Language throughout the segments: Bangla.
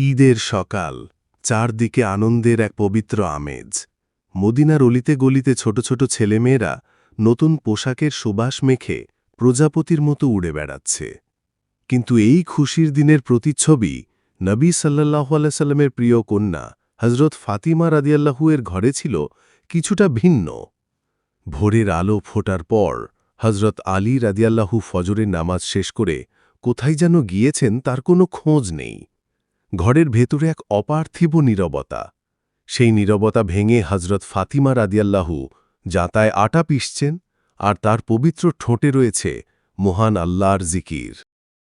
ঈদের সকাল, চারদিকে আনন্দের এক পবিত্র আমেজ। মদিনার অলিতে গলিতে ছোট ছোট ছেলেমেয়েরা নতুন পোশাকের সুবাস মেখে প্রজাপতির মতো উড়ে বেড়াচ্ছে। কিন্তু এই খুশির দিনের প্রতিচ্ছবি নবী সাল্লাহ সাল্লামের প্রিয় কন্যা হজরত ফাতিমা রাদিয়াল্লাহু এর ঘরে ছিল কিছুটা ভিন্ন। ভোরের আলো ফোটার পর হজরত আলী রাদিয়াল্লাহু ফজরের নামাজ শেষ করে কোথায় যেন গিয়েছেন তার কোনো খোঁজ নেই। ঘরের ভেতরে এক অপার্থিব নীরবতা। সেই নীরবতা ভেঙে হজরত ফাতিমা রাদিয়াল্লাহু যাতায় আটা পিসছেন আর তার পবিত্র ঠোঁটে রয়েছে মহান আল্লাহর জিকির।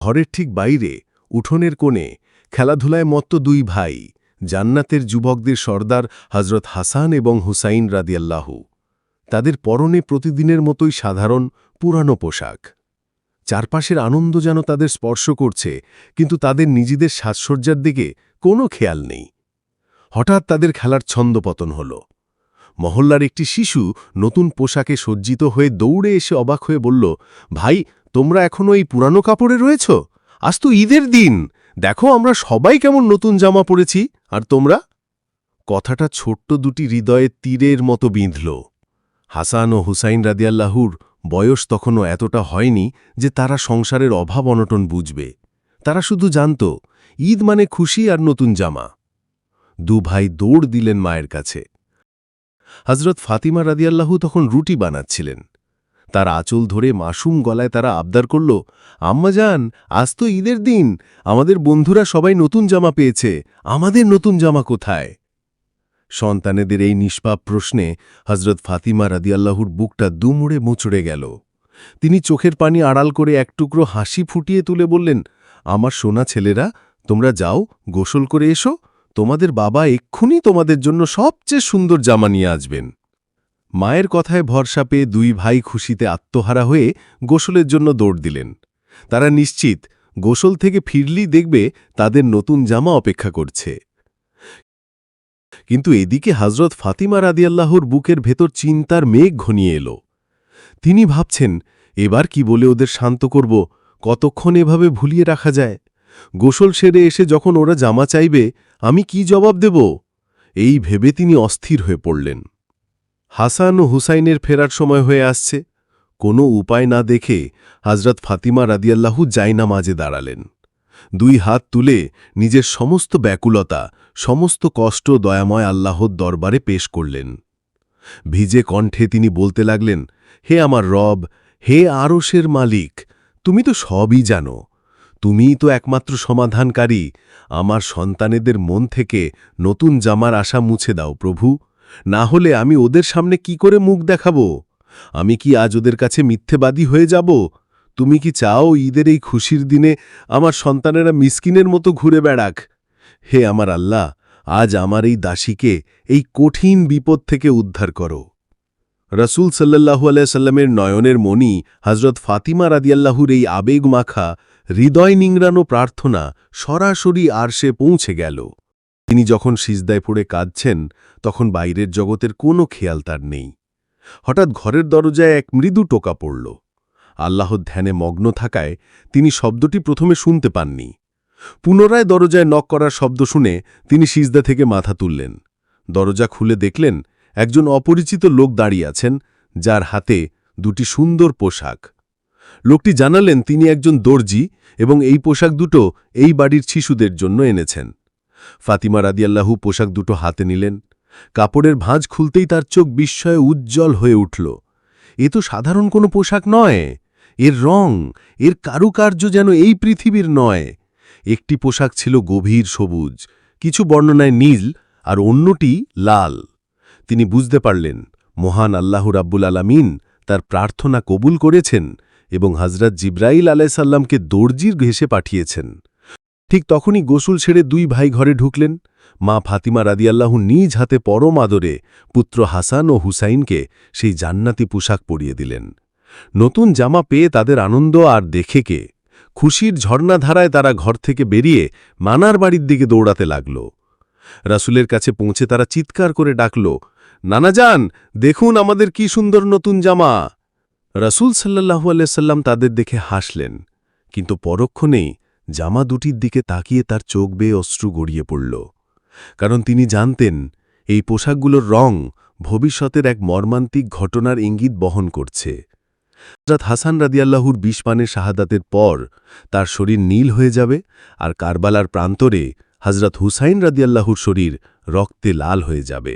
ঘরের ঠিক বাইরে, উঠোনের কোণে, খেলাধুলায় মত্ত দুই ভাই, জান্নাতের যুবকদের সর্দার হজরত হাসান এবং হুসাইন রাদিয়াল্লাহু। তাদের পরনে প্রতিদিনের মতোই সাধারণ পুরানো পোশাক। চারপাশের আনন্দ যেন তাদের স্পর্শ করছে, কিন্তু তাদের নিজেদের সাজসজ্জার দিকে কোনো খেয়াল নেই। হঠাৎ তাদের খেলার ছন্দপতন হল। মহল্লার একটি শিশু নতুন পোশাকে সজ্জিত হয়ে দৌড়ে এসে অবাক হয়ে বলল, ভাই, তোমরা এখনও এই পুরানো কাপড়ে রয়েছ? আজ তো ঈদের দিন। দেখো আমরা সবাই কেমন নতুন জামা পরেছি, আর তোমরা? কথাটা ছোট্ট দুটি হৃদয়ে তীরের মতো বিঁধল। হাসান ও হুসাইন রাদিয়াল্লাহুর বয়স তখনও এতটা হয়নি যে তারা সংসারের অভাব অনটন বুঝবে। তারা শুধু জানত, ঈদ মানে খুশি আর নতুন জামা। দু ভাই দৌড় দিলেন মায়ের কাছে। হজরত ফাতিমা রাদিয়াল্লাহু তখন রুটি বানাচ্ছিলেন। তার আঁচল ধরে মাসুম গলায় তারা আবদার করল, আম্মা যান আজ তো ঈদের দিন। আমাদের বন্ধুরা সবাই নতুন জামা পেয়েছে। আমাদের নতুন জামা কোথায়? সন্তানেদের এই নিষ্পাপ প্রশ্নে হজরত ফাতিমা রাদিয়াল্লাহুর বুকটা দুমুড়ে মুচড়ে গেল। তিনি চোখের পানি আড়াল করে এক টুকরো হাসি ফুটিয়ে তুলে বললেন, আমার সোনা ছেলেরা, তোমরা যাও, গোসল করে এসো, তোমাদের বাবা এক্ষুনি তোমাদের জন্য সবচেয়ে সুন্দর জামা নিয়ে আসবেন। মায়ের কথায় ভরসা পেয়ে দুই ভাই খুশিতে আত্মহারা হয়ে গোসলের জন্য দৌড় দিলেন। তারা নিশ্চিত, গোসল থেকে ফিরলি দেখবে তাদের নতুন জামা অপেক্ষা করছে। কিন্তু এদিকে হজরত ফাতিমা রাদিয়াল্লাহর বুকের ভেতর চিন্তার মেঘ ঘনিয়ে এলো। তিনি ভাবছেন, এবার কি বলে ওদের শান্ত করব, কতক্ষণ এভাবে ভুলিয়ে রাখা যায়? গোসল সেরে এসে যখন ওরা জামা চাইবে, আমি কি জবাব দেব? এই ভেবে তিনি অস্থির হয়ে পড়লেন। হাসান ও হুসাইনের ফেরার সময় হয়ে আসছে। কোনো উপায় না দেখে হজরত ফাতিমা রাদিয়াল্লাহু জাইনা মাঝে দাঁড়ালেন। দুই হাত তুলে নিজের সমস্ত ব্যাকুলতা, সমস্ত কষ্ট দয়াময় আল্লাহর দরবারে পেশ করলেন। ভিজে কণ্ঠে তিনি বলতে লাগলেন, হে আমার রব, হে আরশের মালিক, তুমি তো সবই জানো। তুমিই তো একমাত্র সমাধানকারী। আমার সন্তানেদের মন থেকে নতুন জামার আশা মুছে দাও, প্রভু। না হলে আমি ওদের সামনে কি করে মুখ দেখাব? আমি কি আজ ওদের কাছে মিথ্যেবাদী হয়ে যাব? তুমি কি চাও ঈদের এই খুশির দিনে আমার সন্তানেরা মিসকিনের মতো ঘুরে বেড়াক? হে আমার আল্লাহ, আজ আমার এই দাসীকে এই কঠিন বিপদ থেকে উদ্ধার করো। রসুল সাল্লাহু আলাইসাল্লামের নয়নের মণি হজরত ফাতিমা রাদিয়াল্লাহুর এই আবেগ মাখা, হৃদয় নিংড়ানো প্রার্থনা সরাসরি আরশে পৌঁছে গেল। তিনি যখন সিজদায় পড়ে কাঁদছেন, তখন বাইরের জগতের কোনো খেয়াল তার নেই। হঠাৎ ঘরের দরজায় এক মৃদু টোকা পড়ল। আল্লাহর ধ্যানে মগ্ন থাকায় তিনি শব্দটি প্রথমে শুনতে পাননি। পুনরায় দরজায় নক করার শব্দ শুনে তিনি সিজদা থেকে মাথা তুললেন। দরজা খুলে দেখলেন একজন অপরিচিত লোক দাঁড়িয়ে আছেন, যার হাতে দুটি সুন্দর পোশাক। লোকটি জানালেন তিনি একজন দর্জি এবং এই পোশাক দুটো এই বাড়ির শিশুদের জন্য এনেছেন। ফাতিমা রাদিয়াল্লাহু পোশাক দুটো হাতে নিলেন। কাপড়ের ভাঁজ খুলতেই তার চোখ বিস্ময়ে উজ্জ্বল হয়ে উঠল। এ তো সাধারণ কোনো পোশাক নয়। এর রং, এর কারুকার্য যেন এই পৃথিবীর নয়। একটি পোশাক ছিল গভীর সবুজ, কিছু বর্ণনায় নীল আর অন্যটি লাল। তিনি বুঝতে পারলেন, মহান আল্লাহ রাব্বুল আলামিন তার প্রার্থনা কবুল করেছেন এবং হজরত জিব্রাইল আলাইসাল্লামকে দর্জির ঘেসে পাঠিয়েছেন। ঠিক তখনই গোসুল ছেড়ে দুই ভাই ঘরে ঢুকলেন। মা ফাতিমা রাদিয়াল্লাহু নিজ হাতে পরম আদরে পুত্র হাসান ও হুসাইনকে সেই জান্নাতি পোশাক পরিয়ে দিলেন। নতুন জামা পেয়ে তাদের আনন্দ আর দেখে কে। খুশির ঝর্ণাধারায় তারা ঘর থেকে বেরিয়ে মানার বাড়ির দিকে দৌড়াতে লাগল। রাসুলের কাছে পৌঁছে তারা চিৎকার করে ডাকল, নানা যান দেখুন আমাদের কি সুন্দর নতুন জামা। রাসুল সাল্লাহু আলাইসাল্লাম তাদের দেখে হাসলেন, কিন্তু পরক্ষণেই জামা দুটির দিকে তাকিয়ে তার চোখ বেয়ে অশ্রু গড়িয়ে পড়ল, কারণ তিনি জানতেন, এই পোশাকগুলোর রং ভবিষ্যতের এক মর্মান্তিক ঘটনার ইঙ্গিত বহন করছে। হজরত হাসান রাদিয়াল্লাহুর বিষপানের শাহাদাতের পর তার শরীর নীল হয়ে যাবে আর কারবালার প্রান্তরে হজরত হুসাইন রাদিয়াল্লাহুর শরীর রক্তে লাল হয়ে যাবে।